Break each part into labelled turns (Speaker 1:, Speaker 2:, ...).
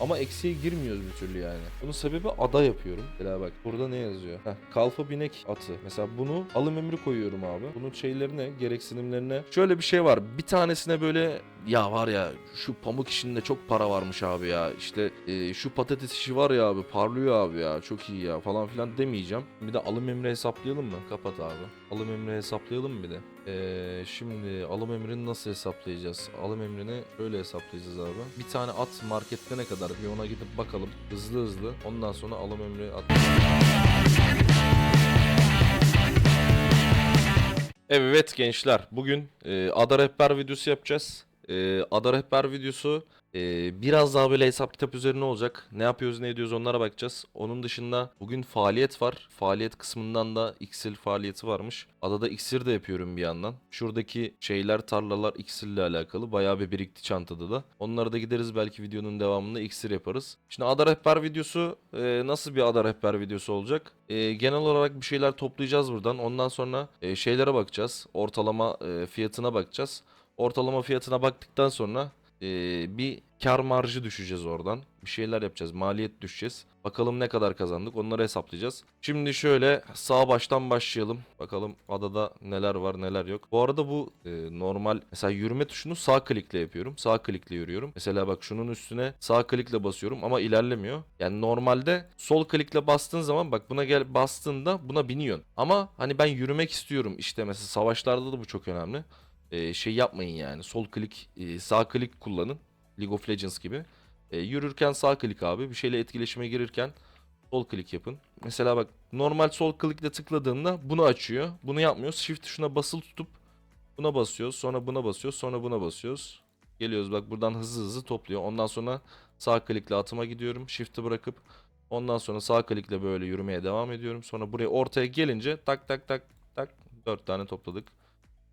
Speaker 1: Ama eksiye girmiyoruz bir türlü yani. Bunun sebebi ada yapıyorum. Mesela bak burada ne yazıyor? Heh, kalfa binek atı. Mesela bunu alım emri koyuyorum abi. Bunun şeylerine, gereksinimlerine. Şöyle bir şey var. Bir tanesine böyle ya var ya şu pamuk işinde çok para varmış abi ya. İşte e, şu patates işi var ya abi parlıyor abi ya. Çok iyi ya falan filan demeyeceğim. Bir de alım emri hesaplayalım mı? Kapat abi. Alım emri hesaplayalım bir de? Ee, şimdi alım emrini nasıl hesaplayacağız? Alım emrini şöyle hesaplayacağız abi. Bir tane at markette ne kadar? Bir ona gidip bakalım. Hızlı hızlı. Ondan sonra alım emri at. Evet gençler bugün e, ada rehber videosu yapacağız. E, ada rehber videosu e, biraz daha böyle hesap kitap üzerine olacak. Ne yapıyoruz ne ediyoruz onlara bakacağız. Onun dışında bugün faaliyet var. Faaliyet kısmından da iksir faaliyeti varmış. Adada iksir de yapıyorum bir yandan. Şuradaki şeyler tarlalar iksirle alakalı. Bayağı bir birikti çantada da. Onlara da gideriz belki videonun devamında iksir yaparız. Şimdi ada rehber videosu e, nasıl bir ada rehber videosu olacak? E, genel olarak bir şeyler toplayacağız buradan. Ondan sonra e, şeylere bakacağız. Ortalama e, fiyatına bakacağız. Ortalama fiyatına baktıktan sonra e, bir kar marjı düşeceğiz oradan. Bir şeyler yapacağız. Maliyet düşeceğiz. Bakalım ne kadar kazandık. Onları hesaplayacağız. Şimdi şöyle sağ baştan başlayalım. Bakalım adada neler var neler yok. Bu arada bu e, normal mesela yürüme tuşunu sağ klikle yapıyorum. Sağ klikle yürüyorum. Mesela bak şunun üstüne sağ klikle basıyorum ama ilerlemiyor. Yani normalde sol klikle bastığın zaman bak buna gel bastığında buna biniyorsun. Ama hani ben yürümek istiyorum. İşte mesela savaşlarda da bu çok önemli. E, şey yapmayın yani. Sol klik, e, sağ klik kullanın. League of Legends gibi. E, yürürken sağ klik abi. Bir şeyle etkileşime girirken sol klik yapın. Mesela bak normal sol klikle tıkladığında bunu açıyor. Bunu yapmıyoruz. Shift tuşuna basılı tutup buna basıyoruz. Sonra buna basıyoruz. Sonra buna basıyoruz. Geliyoruz bak buradan hızlı hızlı topluyor. Ondan sonra sağ klikle atıma gidiyorum. Shift'i bırakıp ondan sonra sağ klikle böyle yürümeye devam ediyorum. Sonra buraya ortaya gelince tak tak tak tak 4 tane topladık.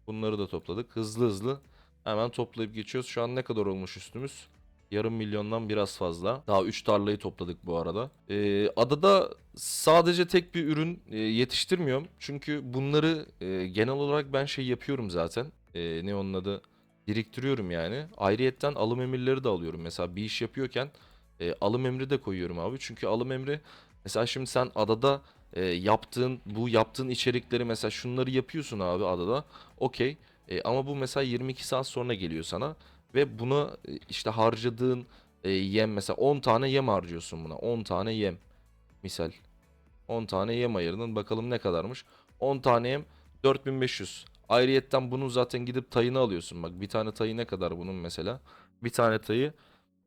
Speaker 1: Bunları da topladık. Hızlı hızlı hemen toplayıp geçiyoruz. Şu an ne kadar olmuş üstümüz? Yarım milyondan biraz fazla. Daha 3 tarlayı topladık bu arada. Ee, adada sadece tek bir ürün e, yetiştirmiyorum. Çünkü bunları e, genel olarak ben şey yapıyorum zaten. E, ne onun adı? Biriktiriyorum yani. Ayrıyetten alım emirleri de alıyorum. Mesela bir iş yapıyorken e, alım emri de koyuyorum abi. Çünkü alım emri mesela şimdi sen adada e, yaptığın bu yaptığın içerikleri mesela şunları yapıyorsun abi adada. Okey. E, ama bu mesela 22 saat sonra geliyor sana ve buna e, işte harcadığın e, yem mesela 10 tane yem harcıyorsun buna. 10 tane yem. Misal 10 tane yem ayırdın. Bakalım ne kadarmış. 10 tane yem 4500. Ayrıyetten bunun zaten gidip tayını alıyorsun. Bak bir tane tayı ne kadar bunun mesela? Bir tane tayı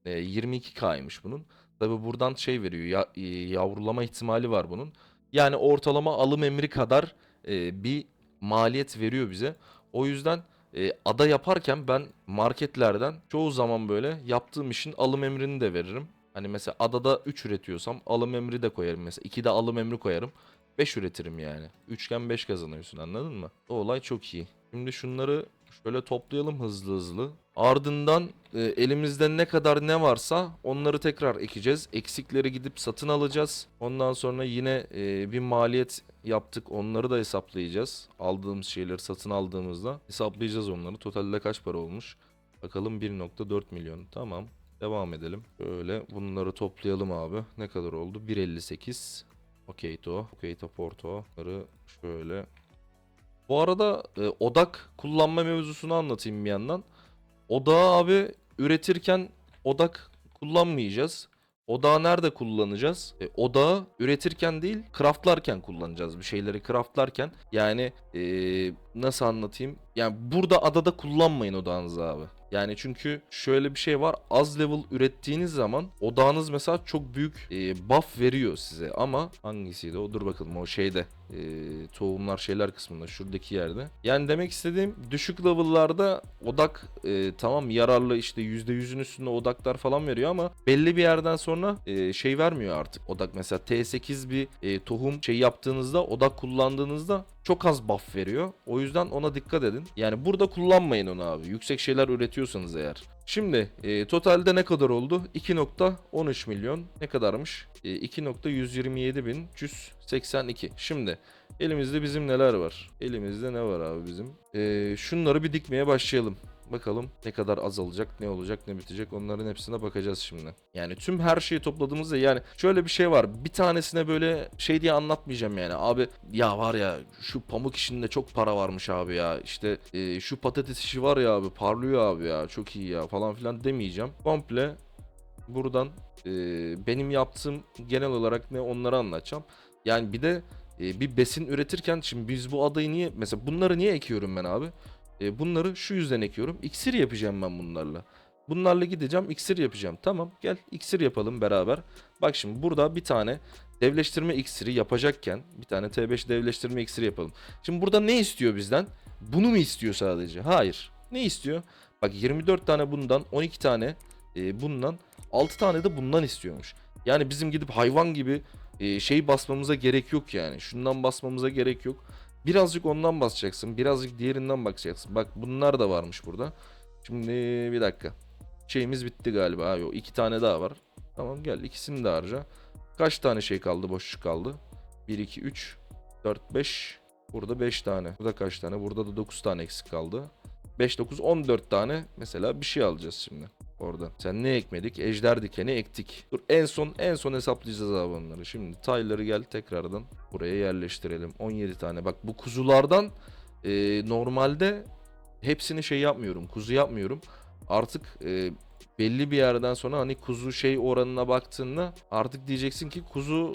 Speaker 1: e, 22K'ymış bunun. Tabi buradan şey veriyor. Ya, e, yavrulama ihtimali var bunun. Yani ortalama alım emri kadar e, bir maliyet veriyor bize. O yüzden e, ada yaparken ben marketlerden çoğu zaman böyle yaptığım işin alım emrini de veririm. Hani mesela adada 3 üretiyorsam alım emri de koyarım mesela. 2 de alım emri koyarım. 5 üretirim yani. Üçgen 5 kazanıyorsun anladın mı? O olay çok iyi. Şimdi şunları şöyle toplayalım hızlı hızlı. Ardından e, elimizde ne kadar ne varsa onları tekrar ekeceğiz. Eksikleri gidip satın alacağız. Ondan sonra yine e, bir maliyet yaptık. Onları da hesaplayacağız. Aldığımız şeyleri satın aldığımızda hesaplayacağız onları. Totalde kaç para olmuş? Bakalım 1.4 milyon. Tamam. Devam edelim. Böyle bunları toplayalım abi. Ne kadar oldu? 1.58. Okey to. Okey to Porto. Bunları şöyle. Bu arada e, odak kullanma mevzusunu anlatayım bir yandan. Odağı abi üretirken odak kullanmayacağız. Odağı nerede kullanacağız? E, odağı üretirken değil, craftlarken kullanacağız bir şeyleri craftlarken. Yani e, nasıl anlatayım? Yani burada adada kullanmayın odağınızı abi. Yani çünkü şöyle bir şey var. Az level ürettiğiniz zaman odağınız mesela çok büyük e, buff veriyor size. Ama hangisiydi o? Dur bakalım o şeyde. E, tohumlar şeyler kısmında şuradaki yerde. Yani demek istediğim düşük level'larda odak e, tamam yararlı işte %100'ün üstünde odaklar falan veriyor ama belli bir yerden sonra e, şey vermiyor artık. Odak mesela T8 bir e, tohum şey yaptığınızda odak kullandığınızda çok az buff veriyor. O yüzden ona dikkat edin. Yani burada kullanmayın onu abi. Yüksek şeyler üretiyorsanız eğer. Şimdi e, totalde ne kadar oldu? 2.13 milyon. Ne kadarmış? E, 2.127.382. Şimdi elimizde bizim neler var? Elimizde ne var abi bizim? E, şunları bir dikmeye başlayalım. Bakalım ne kadar azalacak, ne olacak, ne bitecek onların hepsine bakacağız şimdi. Yani tüm her şeyi topladığımızda yani şöyle bir şey var. Bir tanesine böyle şey diye anlatmayacağım yani. Abi ya var ya şu pamuk işinde çok para varmış abi ya. İşte e, şu patates işi var ya abi parlıyor abi ya çok iyi ya falan filan demeyeceğim. Komple buradan e, benim yaptığım genel olarak ne onları anlatacağım. Yani bir de e, bir besin üretirken şimdi biz bu adayı niye mesela bunları niye ekiyorum ben abi? E, bunları şu yüzden ekiyorum. İksir yapacağım ben bunlarla. Bunlarla gideceğim iksir yapacağım. Tamam gel iksir yapalım beraber. Bak şimdi burada bir tane devleştirme iksiri yapacakken bir tane T5 devleştirme iksiri yapalım. Şimdi burada ne istiyor bizden? Bunu mu istiyor sadece? Hayır. Ne istiyor? Bak 24 tane bundan 12 tane e, bundan 6 tane de bundan istiyormuş. Yani bizim gidip hayvan gibi e, şey basmamıza gerek yok yani. Şundan basmamıza gerek yok. Birazcık ondan basacaksın. Birazcık diğerinden bakacaksın. Bak bunlar da varmış burada. Şimdi bir dakika. Şeyimiz bitti galiba. Ha, yok iki tane daha var. Tamam gel ikisini de harca. Kaç tane şey kaldı boşluk kaldı? 1, 2, 3, 4, 5. Burada 5 tane. Burada kaç tane? Burada da 9 tane eksik kaldı. 5, 9, 14 tane mesela bir şey alacağız şimdi. Oradan. Sen ne ekmedik? Ejder dikeni ektik. Dur en son en son hesaplayacağız abi onları. Şimdi tayları gel tekrardan buraya yerleştirelim. 17 tane. Bak bu kuzulardan e, normalde hepsini şey yapmıyorum. Kuzu yapmıyorum. Artık e, belli bir yerden sonra hani kuzu şey oranına baktığında artık diyeceksin ki kuzu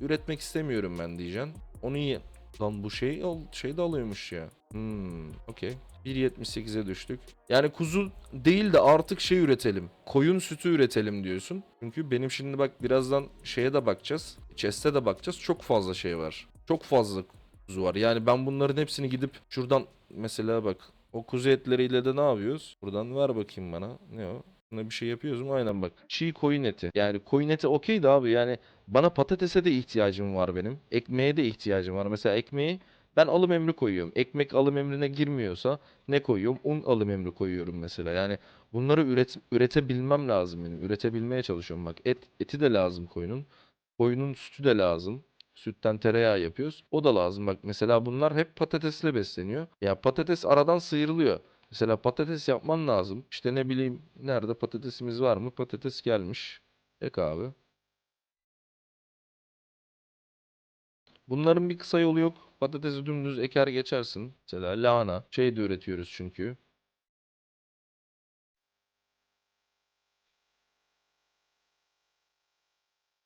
Speaker 1: üretmek istemiyorum ben diyeceksin. Onu. Lan bu şey al şey de alıyormuş ya. Hmm, okey. 1.78'e düştük. Yani kuzu değil de artık şey üretelim. Koyun sütü üretelim diyorsun. Çünkü benim şimdi bak birazdan şeye de bakacağız. Chest'e de bakacağız. Çok fazla şey var. Çok fazla kuzu var. Yani ben bunların hepsini gidip şuradan mesela bak o kuzu etleriyle de ne yapıyoruz? Buradan ver bakayım bana. Ne o? Buna bir şey yapıyoruz mu? Aynen bak. Çiğ koyun eti. Yani koyun eti okey de abi yani bana patatese de ihtiyacım var benim. Ekmeğe de ihtiyacım var. Mesela ekmeği ben alım emri koyuyorum. Ekmek alım emrine girmiyorsa ne koyuyorum? Un alım emri koyuyorum mesela. Yani bunları üret, üretebilmem lazım benim. Üretebilmeye çalışıyorum. Bak et eti de lazım koyunun. Koyunun sütü de lazım. Sütten tereyağı yapıyoruz. O da lazım. Bak mesela bunlar hep patatesle besleniyor. Ya patates aradan sıyrılıyor. Mesela patates yapman lazım. İşte ne bileyim nerede patatesimiz var mı? Patates gelmiş. Ek abi. Bunların bir kısa yolu yok. Patatesi dümdüz eker geçersin. Mesela lahana. Şey de üretiyoruz çünkü.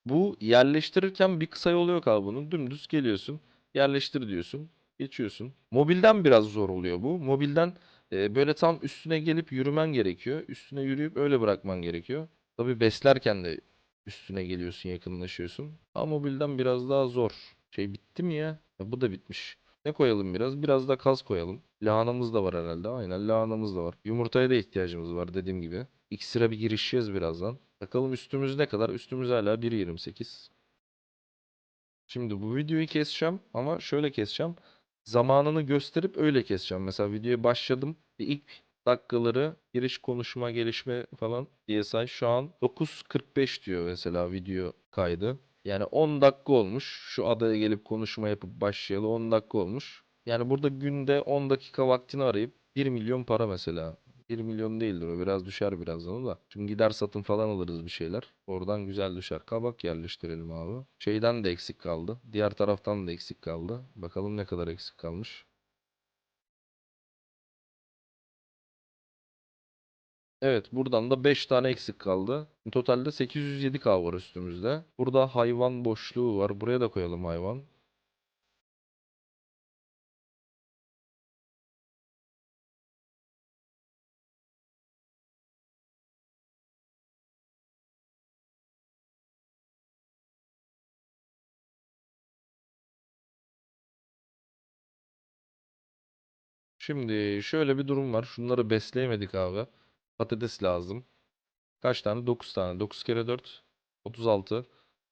Speaker 1: Bu yerleştirirken bir kısa yolu yok abi bunun. Dümdüz geliyorsun. Yerleştir diyorsun. Geçiyorsun. Mobilden biraz zor oluyor bu. Mobilden böyle tam üstüne gelip yürümen gerekiyor. Üstüne yürüyüp öyle bırakman gerekiyor. Tabii beslerken de üstüne geliyorsun, yakınlaşıyorsun. Ama mobilden biraz daha zor. Şey bitti mi ya? Ya bu da bitmiş. Ne koyalım biraz? Biraz da kaz koyalım. Lahanamız da var herhalde. Aynen lahanamız da var. Yumurtaya da ihtiyacımız var dediğim gibi. İksire bir girişeceğiz birazdan. Bakalım üstümüz ne kadar? Üstümüz hala 1.28. Şimdi bu videoyu keseceğim ama şöyle keseceğim. Zamanını gösterip öyle keseceğim. Mesela videoya başladım. Bir ilk dakikaları giriş konuşma gelişme falan say. Şu an 9.45 diyor mesela video kaydı. Yani 10 dakika olmuş. Şu adaya gelip konuşma yapıp başlayalı 10 dakika olmuş. Yani burada günde 10 dakika vaktini arayıp 1 milyon para mesela. 1 milyon değildir o biraz düşer birazdan o da. Çünkü gider satın falan alırız bir şeyler. Oradan güzel düşer. Kabak yerleştirelim abi. Şeyden de eksik kaldı. Diğer taraftan da eksik kaldı. Bakalım ne kadar eksik kalmış. Evet buradan da 5 tane eksik kaldı. Totalde 807k var üstümüzde. Burada hayvan boşluğu var. Buraya da koyalım hayvan. Şimdi şöyle bir durum var. Şunları besleyemedik abi. Patates lazım. Kaç tane? 9 tane. 9 kere 4. 36.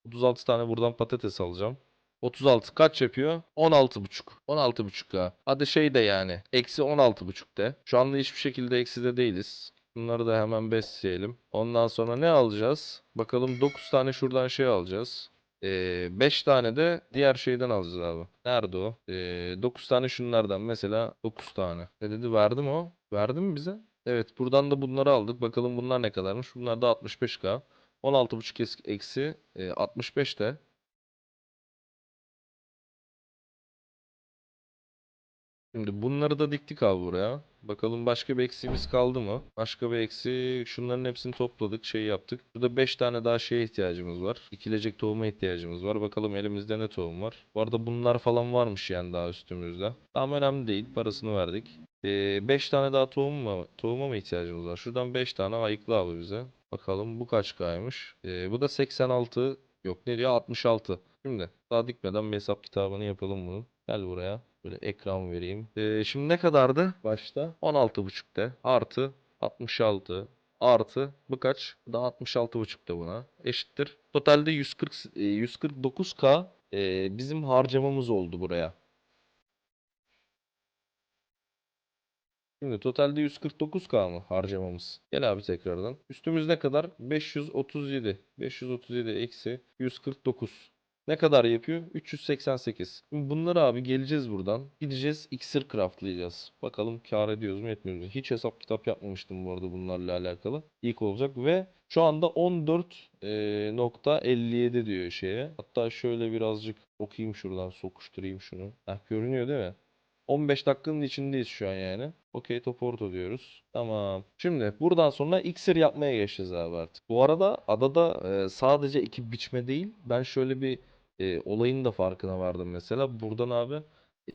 Speaker 1: 36 tane buradan patates alacağım. 36 kaç yapıyor? 16,5. 16,5 ha. Hadi şey de yani. Eksi 16,5 de. Şu anda hiçbir şekilde eksi de değiliz. Bunları da hemen besleyelim. Ondan sonra ne alacağız? Bakalım 9 tane şuradan şey alacağız. 5 tane de diğer şeyden alacağız abi. Nerede o? 9 tane şunlardan mesela 9 tane. Ne dedi verdim o? Verdi mi bize? Evet buradan da bunları aldık. Bakalım bunlar ne kadarmış. Bunlar da 65k. 16.5 es- eksi e, 65 de Şimdi bunları da diktik abi buraya. Bakalım başka bir eksiğimiz kaldı mı? Başka bir eksi. Şunların hepsini topladık. Şey yaptık. Burada 5 tane daha şeye ihtiyacımız var. Dikilecek tohuma ihtiyacımız var. Bakalım elimizde ne tohum var. Bu arada bunlar falan varmış yani daha üstümüzde. Tamam önemli değil. Parasını verdik. 5 tane daha tohum mu, tohuma mı ihtiyacımız var? Şuradan 5 tane ayıkla abi bize. Bakalım bu kaç kaymış? Ee, bu da 86. Yok ne diyor? 66. Şimdi daha dikmeden bir hesap kitabını yapalım bunu. Gel buraya. Böyle ekran vereyim. Ee, şimdi ne kadardı? Başta 16.5'te artı 66 artı bu kaç? Bu da 66.5'te buna. Eşittir. Totalde 140 e, 149k e, bizim harcamamız oldu buraya. Şimdi totalde 149k mı harcamamız? Gel abi tekrardan. Üstümüz ne kadar? 537. 537 eksi 149. Ne kadar yapıyor? 388. Şimdi bunları abi geleceğiz buradan. Gideceğiz iksir craftlayacağız. Bakalım kar ediyoruz mu etmiyoruz mu? Hiç hesap kitap yapmamıştım bu arada bunlarla alakalı. İlk olacak ve şu anda 14.57 diyor şeye. Hatta şöyle birazcık okuyayım şuradan sokuşturayım şunu. Heh, görünüyor değil mi? 15 dakikanın içindeyiz şu an yani. Okey top orta diyoruz. Tamam. Şimdi buradan sonra iksir yapmaya geçeceğiz abi artık. Bu arada adada e, sadece iki biçme değil. Ben şöyle bir e, olayın da farkına vardım mesela. Buradan abi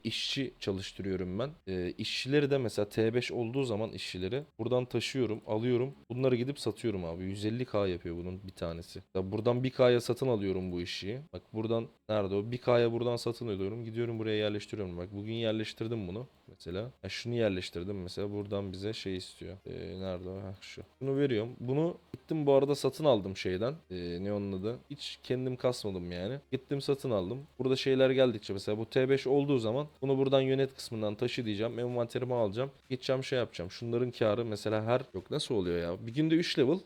Speaker 1: işçi çalıştırıyorum ben. E, işçileri de mesela T5 olduğu zaman işçileri buradan taşıyorum, alıyorum. Bunları gidip satıyorum abi. 150k yapıyor bunun bir tanesi. Ya buradan 1k'ya satın alıyorum bu işçiyi. Bak buradan nerede o? 1k'ya buradan satın alıyorum. Gidiyorum buraya yerleştiriyorum. Bak bugün yerleştirdim bunu mesela. Ya şunu yerleştirdim mesela. Buradan bize şey istiyor. E, nerede o? Heh, şu. Bunu veriyorum. Bunu gittim bu arada satın aldım şeyden. E, ne onun adı? Hiç kendim kasmadım yani. Gittim satın aldım. Burada şeyler geldikçe mesela bu T5 olduğu zaman bunu buradan yönet kısmından taşı diyeceğim. Envanterimi alacağım. Gideceğim şey yapacağım. Şunların karı mesela her yok nasıl oluyor ya? Bir günde 3 level.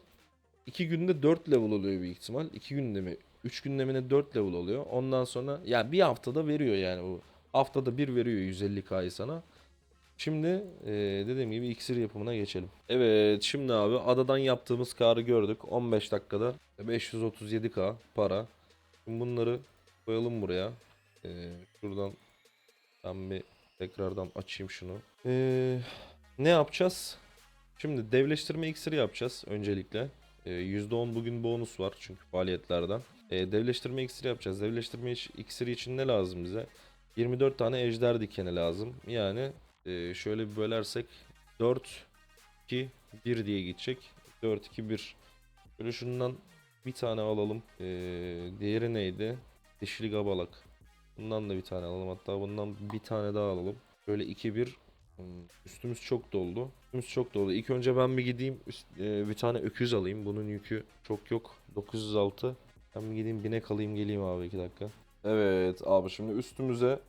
Speaker 1: 2 günde 4 level oluyor büyük ihtimal. 2 günde mi? 3 günde mi ne 4 level oluyor. Ondan sonra ya bir haftada veriyor yani bu. Haftada bir veriyor 150k'yı sana. Şimdi e, dediğim gibi iksir yapımına geçelim. Evet şimdi abi adadan yaptığımız karı gördük. 15 dakikada 537k para. Şimdi bunları koyalım buraya. E, şuradan ben bir tekrardan açayım şunu. E, ne yapacağız? Şimdi devleştirme iksiri yapacağız öncelikle. E, %10 bugün bonus var çünkü faaliyetlerden. E, devleştirme iksiri yapacağız. Devleştirme iksiri için ne lazım bize? 24 tane ejder dikeni lazım. Yani ee, şöyle bir bölersek 4 2 1 diye gidecek. 4 2 1. Böyle şundan bir tane alalım. Ee, diğeri neydi? Dişli gabalak. Bundan da bir tane alalım. Hatta bundan bir tane daha alalım. Böyle 2 1 Hmm, Üstümüz çok doldu. Üstümüz çok doldu. İlk önce ben bir gideyim üst- e, bir tane öküz alayım. Bunun yükü çok yok. 906. Ben bir gideyim binek alayım geleyim abi 2 dakika. Evet abi şimdi üstümüze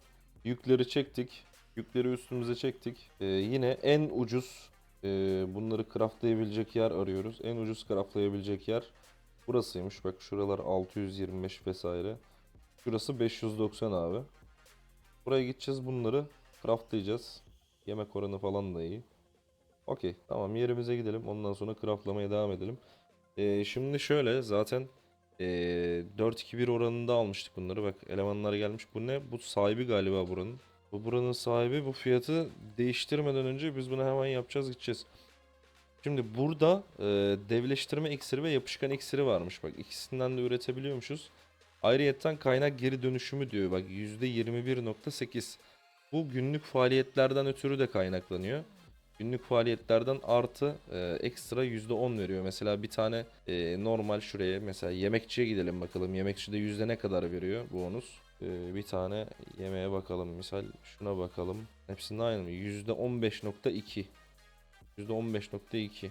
Speaker 1: yükleri çektik. Yükleri üstümüze çektik. Ee, yine en ucuz e, bunları craftlayabilecek yer arıyoruz. En ucuz craftlayabilecek yer burasıymış. Bak şuralar 625 vesaire. Şurası 590 abi. Buraya gideceğiz bunları craftlayacağız. Yemek oranı falan da iyi. Okey tamam yerimize gidelim. Ondan sonra craftlamaya devam edelim. Ee, şimdi şöyle zaten ee, 4-2-1 oranında almıştık bunları. Bak elemanlar gelmiş. Bu ne? Bu sahibi galiba buranın. Bu buranın sahibi bu fiyatı değiştirmeden önce biz bunu hemen yapacağız gideceğiz. Şimdi burada e, devleştirme iksiri ve yapışkan iksiri varmış. Bak ikisinden de üretebiliyormuşuz. Ayrıyetten kaynak geri dönüşümü diyor. Bak %21.8. Bu günlük faaliyetlerden ötürü de kaynaklanıyor. Günlük faaliyetlerden artı e, ekstra %10 veriyor. Mesela bir tane e, normal şuraya mesela yemekçiye gidelim bakalım. Yemekçide yüzde ne kadar veriyor bonus? Ee, bir tane yemeğe bakalım. Misal şuna bakalım. Hepsinde aynı mı? %15.2. %15.2.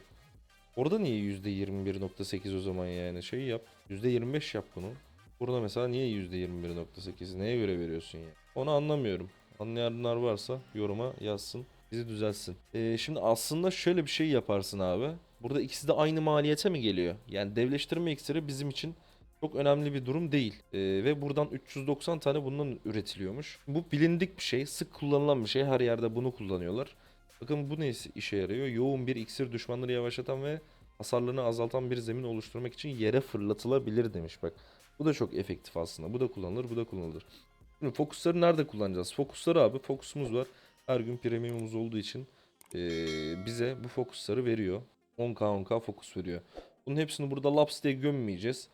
Speaker 1: Orada niye %21.8 o zaman yani? Şey yap. %25 yap bunu. Burada mesela niye %21.8? Neye göre veriyorsun ya? Onu anlamıyorum. Anlayanlar varsa yoruma yazsın. Bizi düzelsin. Ee, şimdi aslında şöyle bir şey yaparsın abi. Burada ikisi de aynı maliyete mi geliyor? Yani devleştirme iksiri bizim için çok önemli bir durum değil. Ee, ve buradan 390 tane bundan üretiliyormuş. Bu bilindik bir şey, sık kullanılan bir şey. Her yerde bunu kullanıyorlar. Bakın bu ne işe yarıyor? Yoğun bir iksir düşmanları yavaşlatan ve hasarlarını azaltan bir zemin oluşturmak için yere fırlatılabilir demiş bak. Bu da çok efektif aslında. Bu da kullanılır, bu da kullanılır. Şimdi fokusları nerede kullanacağız? Fokusları abi fokusumuz var. Her gün premiumumuz olduğu için eee, bize bu fokusları veriyor. 10k 10k fokus veriyor. Bunun hepsini burada laps diye gömmeyeceğiz.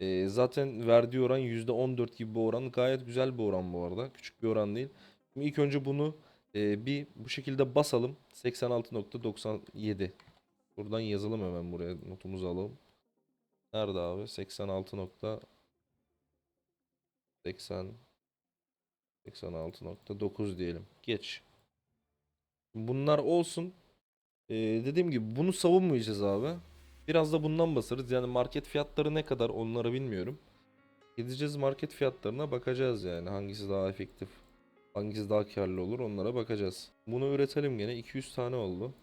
Speaker 1: Eee, zaten verdiği oran %14 gibi bir oran. Gayet güzel bir oran bu arada. Küçük bir oran değil. Şimdi ilk önce bunu eee, bir bu şekilde basalım. 86.97. Buradan yazalım hemen buraya. Notumuzu alalım. Nerede abi? 86 nokta 80 86.9 diyelim. Geç. Bunlar olsun. Ee, dediğim gibi bunu savunmayacağız abi. Biraz da bundan basarız. Yani market fiyatları ne kadar onları bilmiyorum. Gideceğiz market fiyatlarına bakacağız yani. Hangisi daha efektif, hangisi daha karlı olur onlara bakacağız. Bunu üretelim gene. 200 tane oldu.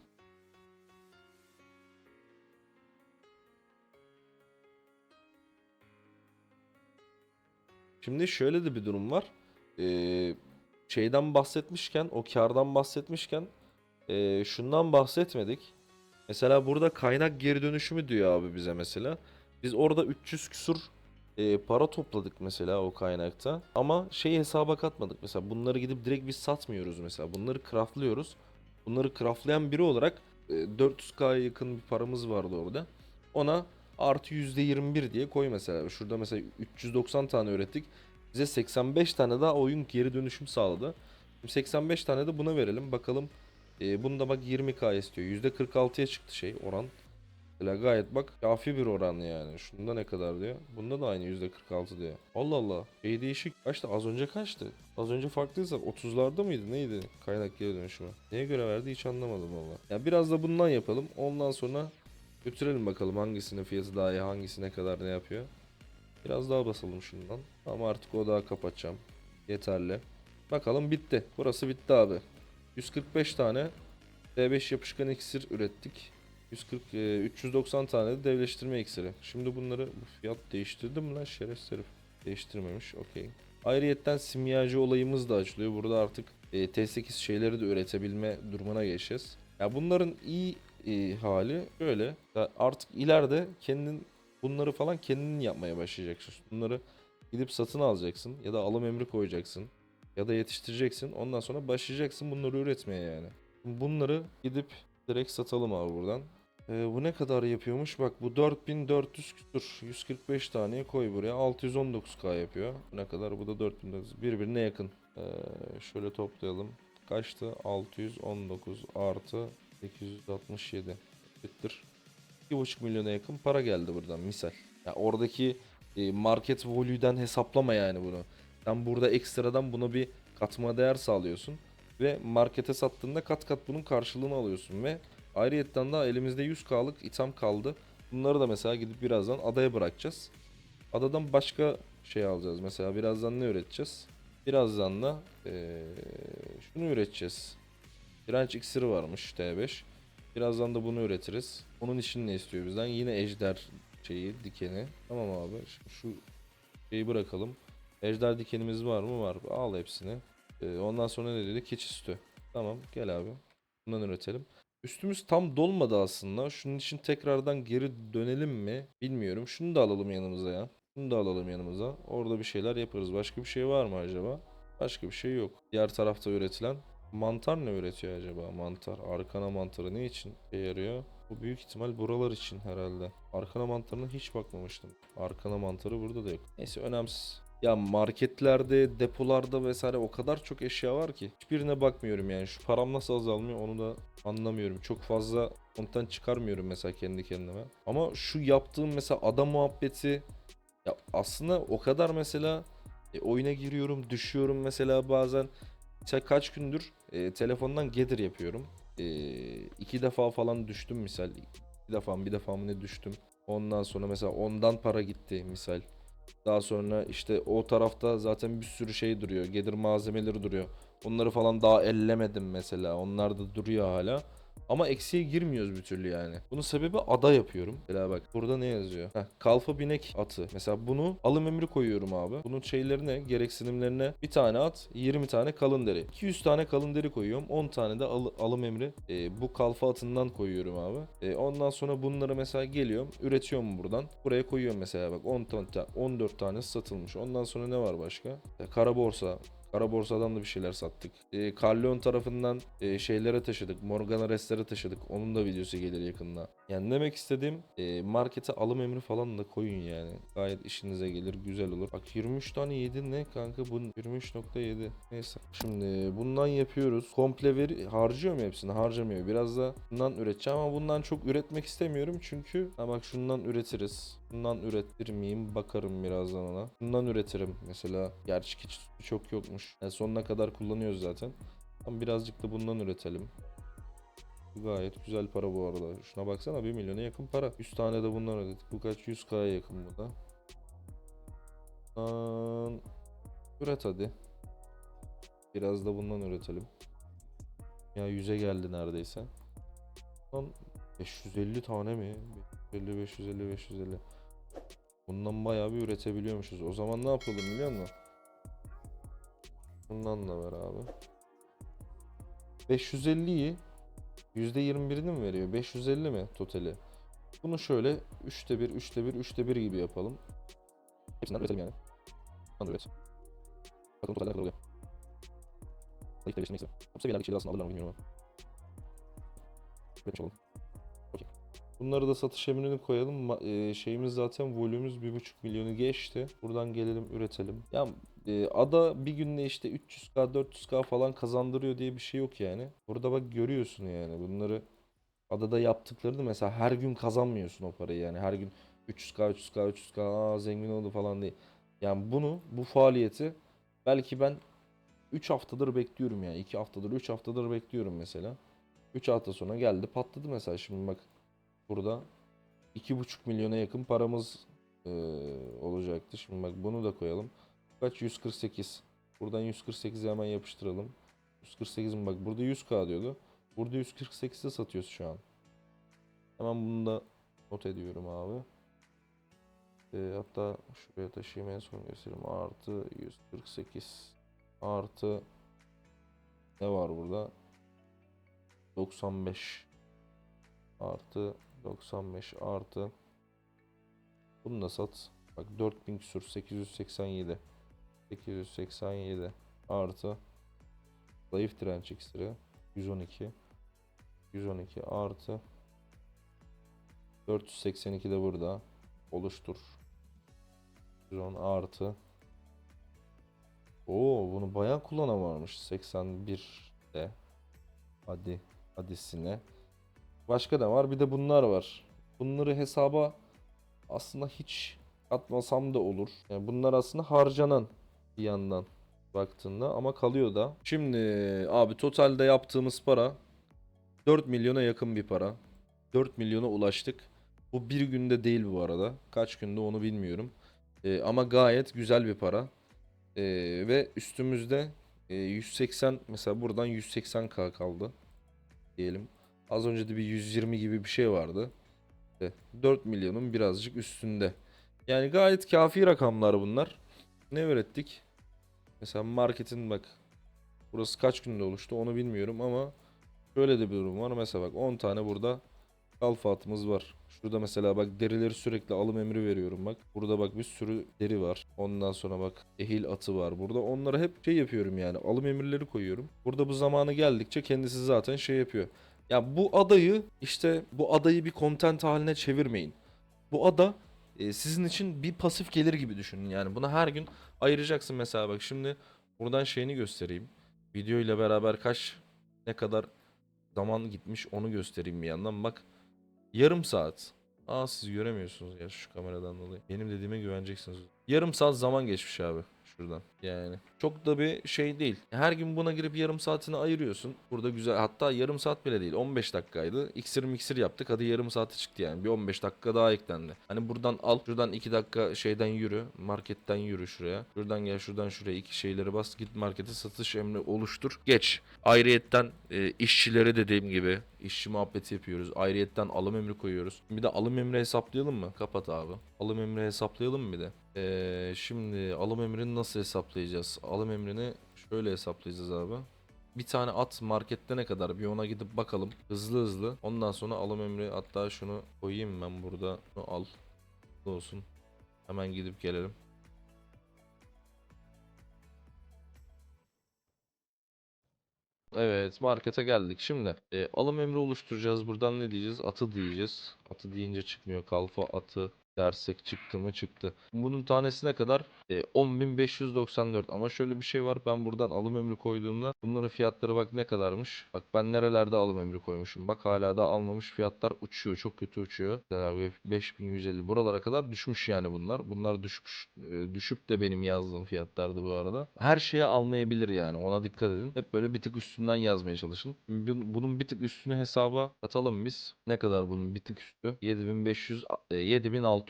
Speaker 1: Şimdi şöyle de bir durum var. Ee, şeyden bahsetmişken, o kardan bahsetmişken ee, şundan bahsetmedik. Mesela burada kaynak geri dönüşümü diyor abi bize mesela. Biz orada 300 küsur e, para topladık mesela o kaynakta. Ama şey hesaba katmadık mesela. Bunları gidip direkt biz satmıyoruz mesela. Bunları craftlıyoruz. Bunları craftlayan biri olarak e, 400k'ya yakın bir paramız vardı orada. Ona artı %21 diye koy mesela. Şurada mesela 390 tane ürettik. Bize 85 tane daha oyun geri dönüşüm sağladı. Şimdi 85 tane de buna verelim. Bakalım e, bunda bak 20k istiyor. %46'ya çıktı şey oran. Mesela gayet bak kafi bir oran yani. Şunda ne kadar diyor. Bunda da aynı %46 diyor. Allah Allah. Şey değişik. Kaçtı? Az önce kaçtı? Az önce farklıysa 30'larda mıydı? Neydi? Kaynak geri dönüşümü. Neye göre verdi hiç anlamadım valla. Ya biraz da bundan yapalım. Ondan sonra götürelim bakalım hangisinin fiyatı daha iyi, hangisi ne kadar ne yapıyor. Biraz daha basalım şundan. Ama artık o daha kapatacağım. Yeterli. Bakalım bitti. Burası bitti abi. 145 tane D5 yapışkan iksir ürettik. 140 e, 390 tane de devleştirme iksiri. Şimdi bunları bu fiyat değiştirdi mi lan şerefsiz herif? Değiştirmemiş. Okey. Ayrıyetten simyacı olayımız da açılıyor. Burada artık e, T8 şeyleri de üretebilme durumuna geçeceğiz. Ya bunların iyi e, hali böyle. Artık ileride kendin bunları falan kendin yapmaya başlayacaksın. Bunları gidip satın alacaksın ya da alım emri koyacaksın ya da yetiştireceksin. Ondan sonra başlayacaksın bunları üretmeye yani. Bunları gidip direkt satalım abi buradan. Ee, bu ne kadar yapıyormuş? Bak bu 4400 küsur. 145 taneye koy buraya. 619k yapıyor. Ne kadar? Bu da 4400. Birbirine yakın. Ee, şöyle toplayalım. Kaçtı? 619 artı 867. Bittir. 2,5 milyona yakın para geldi buradan misal. Ya oradaki e, market value'den hesaplama yani bunu. Sen burada ekstradan buna bir katma değer sağlıyorsun ve markete sattığında kat kat bunun karşılığını alıyorsun ve ayrıyetten daha elimizde 100k'lık itham kaldı. Bunları da mesela gidip birazdan adaya bırakacağız. Adadan başka şey alacağız. Mesela birazdan ne üreteceğiz? Birazdan da eee, şunu üreteceğiz. Direnç iksiri varmış T5. Birazdan da bunu üretiriz. Onun için ne istiyor bizden? Yine ejder şeyi, dikeni. Tamam abi. Şimdi şu şeyi bırakalım. Ejder dikenimiz var mı? Var. Al hepsini. Ee, ondan sonra ne dedi? Keçi sütü. Tamam gel abi. Bundan üretelim. Üstümüz tam dolmadı aslında. Şunun için tekrardan geri dönelim mi? Bilmiyorum. Şunu da alalım yanımıza ya. Şunu da alalım yanımıza. Orada bir şeyler yaparız. Başka bir şey var mı acaba? Başka bir şey yok. Diğer tarafta üretilen mantar ne üretiyor acaba? Mantar. Arkana mantarı ne için işe yarıyor? Bu büyük ihtimal buralar için herhalde. Arkana mantarına hiç bakmamıştım. Arkana mantarı burada da yok. Neyse önemsiz. Ya marketlerde, depolarda vesaire o kadar çok eşya var ki hiçbirine bakmıyorum yani. Şu param nasıl azalmıyor onu da anlamıyorum. Çok fazla content çıkarmıyorum mesela kendi kendime. Ama şu yaptığım mesela ada muhabbeti ya aslında o kadar mesela e, oyuna giriyorum, düşüyorum mesela bazen. Mesela kaç gündür e, telefondan gather yapıyorum. E, iki defa falan düştüm misal. Bir defa mı bir defa mı ne düştüm. Ondan sonra mesela ondan para gitti misal. Daha sonra işte o tarafta zaten bir sürü şey duruyor. Gelir malzemeleri duruyor. Onları falan daha ellemedim mesela. Onlar da duruyor hala. Ama eksiye girmiyoruz bir türlü yani. Bunun sebebi ada yapıyorum. Mesela bak burada ne yazıyor? Heh, kalfa binek atı. Mesela bunu alım emri koyuyorum abi. Bunun şeylerine, gereksinimlerine bir tane at, 20 tane kalın deri. 200 tane kalın deri koyuyorum. 10 tane de al- alım emri e, bu kalfa atından koyuyorum abi. E, ondan sonra bunları mesela geliyorum, üretiyorum buradan. Buraya koyuyorum mesela bak 10 tane, 14 tane satılmış. Ondan sonra ne var başka? E, kara borsa, Kara borsadan da bir şeyler sattık. E, Carleon tarafından e, şeylere taşıdık. Morgana Restlere taşıdık. Onun da videosu gelir yakında. Yani demek istediğim e, markete alım emri falan da koyun yani. Gayet işinize gelir. Güzel olur. Bak 23 tane yedi ne kanka? Bu 23.7. Neyse. Şimdi bundan yapıyoruz. Komple veri harcıyor mu hepsini? Harcamıyor. Biraz da bundan üreteceğim ama bundan çok üretmek istemiyorum çünkü ha bak şundan üretiriz. Bundan üretir miyim? Bakarım birazdan ona. Bundan üretirim mesela. Gerçi hiç çok yokmuş. Yani sonuna kadar kullanıyoruz zaten. Ama birazcık da bundan üretelim. Gayet güzel para bu arada. Şuna baksana 1 milyona yakın para. 100 tane de bundan ödedik. Bu kaç? 100k'ya yakın bu da. Lan... Üret hadi. Biraz da bundan üretelim. Ya 100'e geldi neredeyse. Lan 550 tane mi? 550 550 550. Bundan bayağı bir üretebiliyormuşuz. O zaman ne yapalım biliyor musun? Bundan da ver abi. 550'yi %21'ini mi veriyor? 550 mi totali? Bunu şöyle 3'te 1, 3'te 1, 3'te 1 gibi yapalım. Hepsinden üretelim yani. Bundan da üret. Bakalım totaller kadar oluyor. Zayıf da neyse. Bu seviyelerdeki şeyleri aslında alırlar mı bilmiyorum ama. Üretmiş olalım. Bunları da satış emrini koyalım. E, şeyimiz zaten volümümüz 1.5 milyonu geçti. Buradan gelelim üretelim. Ya e, ada bir günde işte 300k 400k falan kazandırıyor diye bir şey yok yani. Burada bak görüyorsun yani bunları adada yaptıklarını mesela her gün kazanmıyorsun o parayı yani her gün 300k 300k 300k aa, zengin oldu falan değil. Yani bunu bu faaliyeti belki ben 3 haftadır bekliyorum yani 2 haftadır 3 haftadır bekliyorum mesela. 3 hafta sonra geldi patladı mesela şimdi bak burada 2,5 milyona yakın paramız eee, olacaktı. Şimdi bak bunu da koyalım. Kaç? 148. Buradan 148'i hemen yapıştıralım. 148 mi bak burada 100k diyordu. Burada 148'e satıyoruz şu an. Hemen bunu da not ediyorum abi. Eee, hatta şuraya taşıyayım en son göstereyim. Artı 148 artı ne var burada? 95 artı 95 artı. Bunu da sat. Bak 4000 küsur 887 887 artı. Zayıf direnç iksiri 112 112 artı. 482 de burada. Oluştur. 110 artı. Oo bunu bayağı kullanan varmış. 81 de. Hadi hadisine Başka da var. Bir de bunlar var. Bunları hesaba aslında hiç atmasam da olur. Yani bunlar aslında harcanan bir yandan baktığında ama kalıyor da. Şimdi abi totalde yaptığımız para 4 milyona yakın bir para. 4 milyona ulaştık. Bu bir günde değil bu arada. Kaç günde onu bilmiyorum. Ee, ama gayet güzel bir para. Ee, ve üstümüzde e, 180 mesela buradan 180k kaldı diyelim. Az önce de bir 120 gibi bir şey vardı. İşte 4 milyonun birazcık üstünde. Yani gayet kafi rakamlar bunlar. Ne öğrettik? Mesela marketin bak. Burası kaç günde oluştu onu bilmiyorum ama şöyle de bir durum var. Mesela bak 10 tane burada kalfatımız var. Şurada mesela bak derileri sürekli alım emri veriyorum bak. Burada bak bir sürü deri var. Ondan sonra bak ehil atı var. Burada onlara hep şey yapıyorum yani alım emirleri koyuyorum. Burada bu zamanı geldikçe kendisi zaten şey yapıyor. Ya bu adayı işte bu adayı bir content haline çevirmeyin. Bu ada e, sizin için bir pasif gelir gibi düşünün. Yani buna her gün ayıracaksın mesela bak şimdi buradan şeyini göstereyim. Video ile beraber kaç ne kadar zaman gitmiş onu göstereyim bir yandan. Bak yarım saat. Aa siz göremiyorsunuz ya şu kameradan dolayı. Benim dediğime güveneceksiniz. Yarım saat zaman geçmiş abi. Şuradan yani. Çok da bir şey değil. Her gün buna girip yarım saatini ayırıyorsun. Burada güzel hatta yarım saat bile değil 15 dakikaydı. İksir miksir yaptık hadi yarım saate çıktı yani. Bir 15 dakika daha eklendi. Hani buradan al şuradan 2 dakika şeyden yürü. Marketten yürü şuraya. Şuradan gel şuradan şuraya iki şeyleri bas. Git markete satış emri oluştur. Geç. Ayrıyetten e, işçilere dediğim gibi işçi muhabbeti yapıyoruz. Ayrıyetten alım emri koyuyoruz. Bir de alım emri hesaplayalım mı? Kapat abi. Alım emri hesaplayalım mı bir de? Ee, şimdi alım emrini nasıl hesaplayacağız? Alım emrini şöyle hesaplayacağız abi. Bir tane at markette ne kadar bir ona gidip bakalım hızlı hızlı. Ondan sonra alım emri hatta şunu koyayım ben burada. Bunu al. Bu olsun. Hemen gidip gelelim. Evet markete geldik. Şimdi e, alım emri oluşturacağız. Buradan ne diyeceğiz? Atı diyeceğiz. Atı deyince çıkmıyor. Kalfa atı dersek çıktı mı çıktı. Bunun tanesi ne kadar? E, 10.594 ama şöyle bir şey var. Ben buradan alım emri koyduğumda bunların fiyatları bak ne kadarmış. Bak ben nerelerde alım emri koymuşum. Bak hala da almamış fiyatlar uçuyor. Çok kötü uçuyor. Mesela 5150 buralara kadar düşmüş yani bunlar. Bunlar düşmüş. e, düşüp de benim yazdığım fiyatlardı bu arada. Her şeye almayabilir yani. Ona dikkat edin. Hep böyle bir tık üstünden yazmaya çalışın. Bun- Bunun bir tık üstünü hesaba katalım biz. Ne kadar bunun bir tık üstü? 7500 e, 7600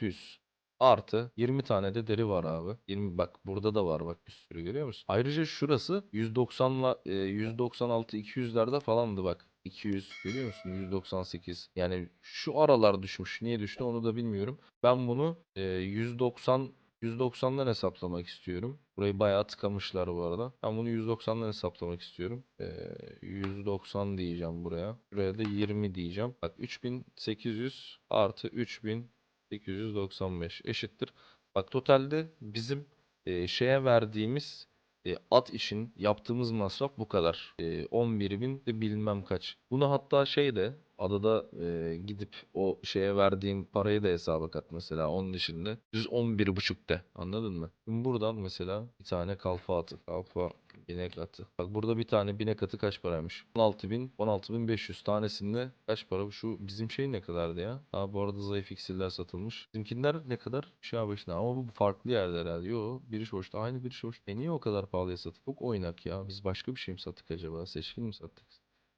Speaker 1: Artı 20 tane de deri var abi. 20 bak burada da var bak bir sürü görüyor musun? Ayrıca şurası 190'la e, 196 200'lerde falandı bak. 200 görüyor musun? 198. Yani şu aralar düşmüş. Niye düştü onu da bilmiyorum. Ben bunu e, 190 190'dan hesaplamak istiyorum. Burayı bayağı tıkamışlar bu arada. Ben bunu 190'dan hesaplamak istiyorum. E, 190 diyeceğim buraya. Buraya da 20 diyeceğim. Bak 3800 artı 3000 895 eşittir. Bak totalde bizim e, şeye verdiğimiz e, at için yaptığımız masraf bu kadar. E, 11.000 de bilmem kaç. Bunu hatta şeyde adada e, gidip o şeye verdiğim parayı da hesaba kat mesela onun dışında 111.5 de anladın mı? Buradan mesela bir tane kalfa atı. Kalfa binek atı. Bak burada bir tane binek atı kaç paraymış? 16.000 16.500 tanesinde kaç para? Şu bizim şey ne kadardı ya? Aa bu arada zayıf iksirler satılmış. Bizimkiler ne kadar? Şu an başına ama bu farklı yerde herhalde. Yo biri hoşta aynı biri hoş. E niye o kadar pahalıya sattık? Çok oynak ya. Biz başka bir şey mi sattık acaba? Seçkin mi sattık?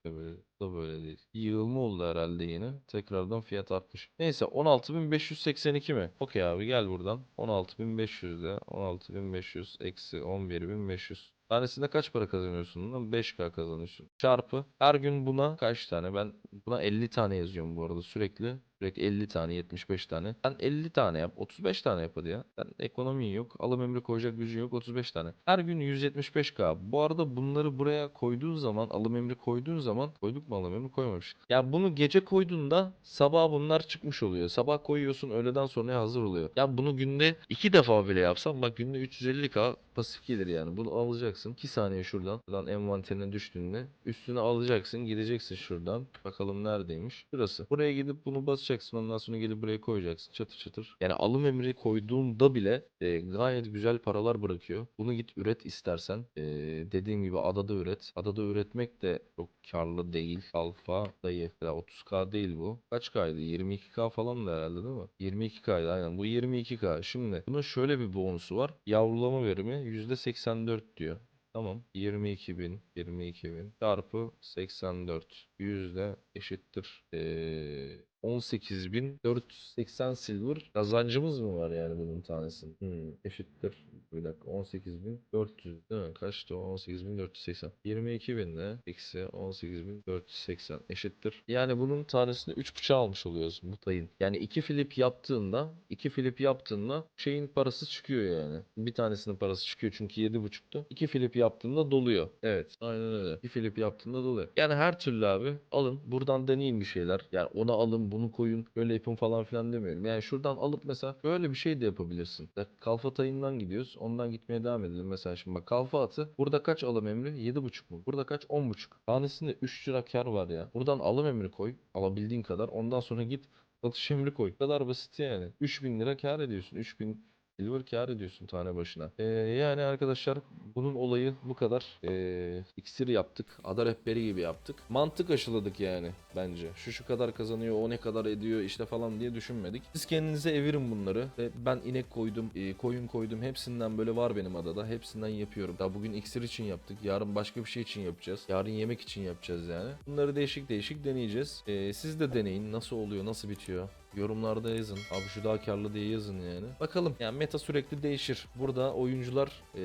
Speaker 1: da böyle da böyle değil. Yığılma oldu herhalde yine. Tekrardan fiyat artmış. Neyse 16.582 mi? Okey abi gel buradan. 16.500 de 16.500 eksi 11.500. Tanesinde kaç para kazanıyorsun lan? 5k kazanıyorsun. Çarpı. Her gün buna kaç tane? Ben buna 50 tane yazıyorum bu arada sürekli. Sürekli 50 tane 75 tane. Sen 50 tane yap. 35 tane yap hadi ya. Sen ekonomin yok. Alım emri koyacak gücün yok. 35 tane. Her gün 175k. Bu arada bunları buraya koyduğun zaman alım emri koyduğun zaman koyduk mu alım emri koymamış. Ya bunu gece koyduğunda sabah bunlar çıkmış oluyor. Sabah koyuyorsun öğleden sonra hazır oluyor. Ya bunu günde 2 defa bile yapsam bak günde 350k pasif gelir yani. Bunu alacaksın. 2 saniye şuradan. Şuradan envanterine düştüğünde üstüne alacaksın. Gideceksin şuradan. Bakalım neredeymiş. Şurası. Buraya gidip bunu basacaksın. Ondan sonra gelip buraya koyacaksın. Çatır çatır. Yani alım emri koyduğunda bile e, gayet güzel paralar bırakıyor. Bunu git üret istersen. E, dediğim gibi adada üret. Adada üretmek de çok karlı değil. Alfa dayı. Ya 30k değil bu. Kaç kaydı? 22k falan da herhalde değil mi? 22k'ydı aynen. Bu 22k. Şimdi bunun şöyle bir bonusu var. Yavrulama verimi %84 diyor. Tamam. 22.000 22.000 çarpı 84 yüzde eşittir. Ee, 18.480 silver kazancımız mı var yani bunun tanesinin? Hmm, eşittir. Bir dakika 18.400 değil mi? Kaçtı o? 18.480. 22.000 de eksi 18.480 eşittir. Yani bunun tanesini 3.5 almış oluyoruz bu tayın. Yani iki flip yaptığında iki flip yaptığında şeyin parası çıkıyor yani. Bir tanesinin parası çıkıyor çünkü 7.5'tu. İki flip yaptığında doluyor. Evet. Aynen öyle. Bir flip yaptığında doluyor. Yani her türlü abi alın. Buradan deneyin bir şeyler. Yani ona alın bunu koyun. Böyle yapın falan filan demiyorum. Yani şuradan alıp mesela böyle bir şey de yapabilirsin. Kalfa tayından gidiyoruz. Ondan gitmeye devam edelim. Mesela şimdi bak kalfa atı. Burada kaç alım emri? 7.5 mu? Burada kaç? 10.5. Tanesinde 3 lira kar var ya. Buradan alım emri koy. Alabildiğin kadar. Ondan sonra git satış emri koy. Bu kadar basit yani. 3000 lira kar ediyorsun. 3000 Silver kar ediyorsun tane başına. Ee, yani arkadaşlar bunun olayı bu kadar. Ee, iksir yaptık. Ada rehberi gibi yaptık. Mantık aşıladık yani bence. Şu şu kadar kazanıyor, o ne kadar ediyor işte falan diye düşünmedik. Siz kendinize evirin bunları. Ve ben inek koydum, e, koyun koydum. Hepsinden böyle var benim adada. Hepsinden yapıyorum. Daha bugün iksir için yaptık. Yarın başka bir şey için yapacağız. Yarın yemek için yapacağız yani. Bunları değişik değişik deneyeceğiz. Ee, siz de deneyin. Nasıl oluyor, nasıl bitiyor. Yorumlarda yazın. Abi şu daha karlı diye yazın yani. Bakalım. Yani meta sürekli değişir. Burada oyuncular e,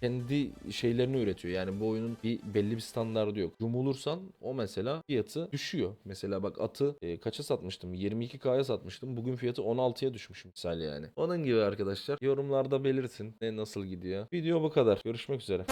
Speaker 1: kendi şeylerini üretiyor. Yani bu oyunun bir belli bir standardı yok. Yumulursan o mesela fiyatı düşüyor. Mesela bak atı e, kaça satmıştım? 22K'ya satmıştım. Bugün fiyatı 16'ya düşmüş misal yani. Onun gibi arkadaşlar. Yorumlarda belirtin ne nasıl gidiyor. Video bu kadar. Görüşmek üzere.